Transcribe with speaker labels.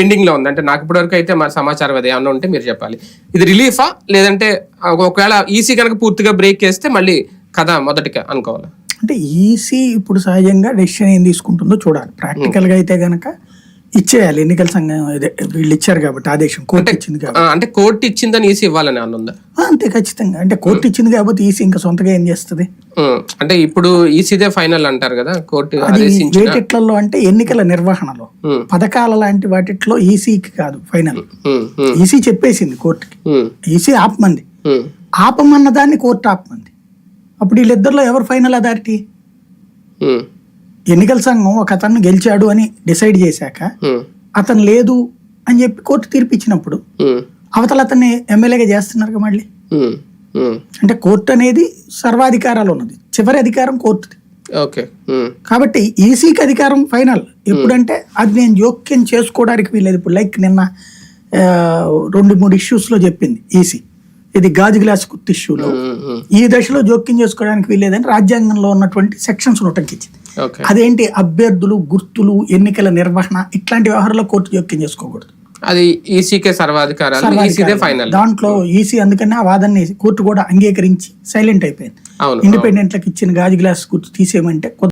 Speaker 1: పెండింగ్లో ఉంది. అంటే నాకు ఇప్పటివరకు అయితే మరి సమాచారం అది ఏమన్నా ఉంటే మీరు చెప్పాలి. ఇది రిలీఫా? లేదంటే ఒకవేళ ఈసీ కనుక పూర్తిగా బ్రేక్ చేస్తే మళ్ళీ కథ మొదటిగా అనుకోవాలి?
Speaker 2: అంటే ఈసీ ఇప్పుడు సహజంగా డెసిషన్ ఏం తీసుకుంటుందో చూడాలి. ప్రాక్టికల్గా అయితే గనక ఇచ్చేయాలి. ఎన్నికల సంఘం ఇదే వీళ్ళు ఇచ్చారు కాబట్టి ఆదేశం. కోర్టు ఇచ్చింది కాబట్టి.
Speaker 1: అంటే కోర్టు ఇచ్చిందని ఈసీ ఇవ్వాలని
Speaker 2: ఆ, అంతే ఖచ్చితంగా. అంటే కోర్టు ఇచ్చింది కాబట్టి ఈసీ ఇంకా సొంతగా ఏం చేస్తుంది?
Speaker 1: అంటే ఇప్పుడు ఈసీదే ఫైనల్ అంటారు కదా కోర్టు
Speaker 2: వేటిట్లలో అంటే ఎన్నికల నిర్వహణలో. పథకాల లాంటి వాటిట్లో ఈసీకి కాదు ఫైనల్. ఈసీ చెప్పేసింది కోర్టుకి. ఈసీ ఆపమంది. ఆపమన్న దాన్ని కోర్టు ఆపమంది. అప్పుడు వీళ్ళిద్దరిలో ఎవరు ఫైనల్ అథారిటీ? ఎన్నికల సంఘం ఒక అతన్ని గెలిచాడు అని డిసైడ్ చేశాక అతను లేదు అని చెప్పి కోర్టు తీర్పు ఇచ్చినప్పుడు
Speaker 1: ఉమ్,
Speaker 2: అవతల అతన్ని ఎమ్మెల్యేగా చేస్తున్నారు మళ్ళీ. అంటే కోర్టు అనేది సర్వాధికారాలు ఉన్నది. చివరి అధికారం కోర్టుది.
Speaker 1: ఓకే.
Speaker 2: కాబట్టి ఈసీకి అధికారం ఫైనల్. ఎప్పుడంటే అది నేను జోక్యం చేసుకోవడానికి వీలేదు ఇప్పుడు లైక్ నిన్న రెండు మూడు issues లో చెప్పింది ఈసీ. ఇది గాజు గ్లాస్ కుర్తి ఇష్యూలో. ఈ దశలో జోక్యం చేసుకోవడానికి వీలేదని రాజ్యాంగంలో ఉన్నటువంటి సెక్షన్స్
Speaker 1: ఓకే
Speaker 2: అదేంటి? అభ్యర్థులు గుర్తులు ఎన్నికల నిర్వహణ ఇట్లాంటి వ్యవహారాల్లో కోర్టు జోక్యం చేసుకోకూడదు.
Speaker 1: అది ఈసీకే సర్వాధికారాలు. ఈసీదే ఫైనల్.
Speaker 2: దాంట్లో ఈసీ అందుకని ఆ వాదనని కోర్టు కూడా అంగీకరించి సైలెంట్ అయిపోయింది.
Speaker 1: అవును.
Speaker 2: ఇండిపెండెంట్లకు ఇచ్చిన గాజు గ్లాస్ గుర్తు తీసేయమంటే